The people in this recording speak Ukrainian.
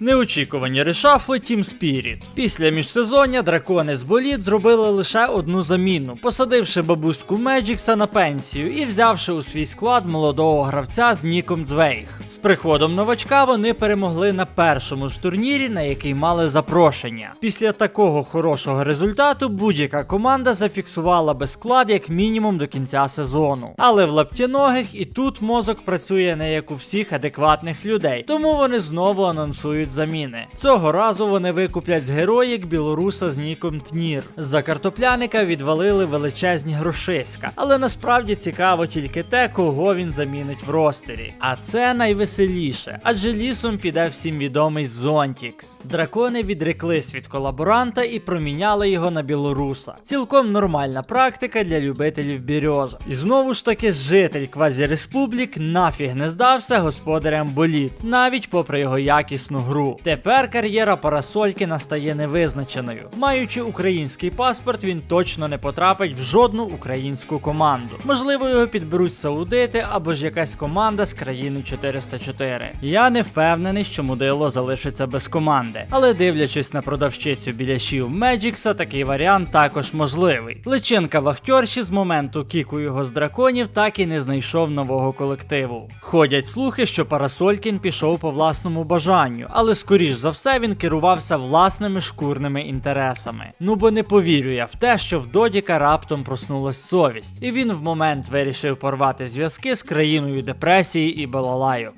Неочікувані решафли Team Spirit. Після міжсезоння дракони з боліт зробили лише одну заміну, посадивши бабуську Меджікса на пенсію і взявши у свій склад молодого гравця з Ніком Дзвейг. З приходом новачка вони перемогли на першому ж турнірі, на який мали запрошення. Після такого хорошого результату будь-яка команда зафіксувала би склад як мінімум до кінця сезону. Але в лаптяногих і тут мозок працює не як у всіх адекватних людей, тому вони знову анонсують заміни. Цього разу вони викуплять з героїк білоруса з ніком Тнір. За картопляника відвалили величезні грошиська, але насправді цікаво тільки те, кого він замінить в ростері. А це найвеселіше, адже лісом піде всім відомий Зонтікс. Дракони відреклись від колаборанта і проміняли його на білоруса. Цілком нормальна практика для любителів бірьозу. І знову ж таки, житель квазіреспублік нафіг не здався господарям боліт, навіть попри його якісну гру. Тепер кар'єра Парасолькіна стає невизначеною. Маючи український паспорт, він точно не потрапить в жодну українську команду. Можливо, його підберуть саудити або ж якась команда з країни 404. Я не впевнений, що мудило залишиться без команди, але дивлячись на продавщицю біляшів Меджікса, такий варіант також можливий. Личинка вахтерші з моменту кіку його з драконів так і не знайшов нового колективу. Ходять слухи, що Парасолькін пішов по власному бажанню, але скоріш за все він керувався власними шкурними інтересами. Ну бо не повірю я в те, що в Додіка раптом проснулась совість, і він в момент вирішив порвати зв'язки з країною депресії і балалайок.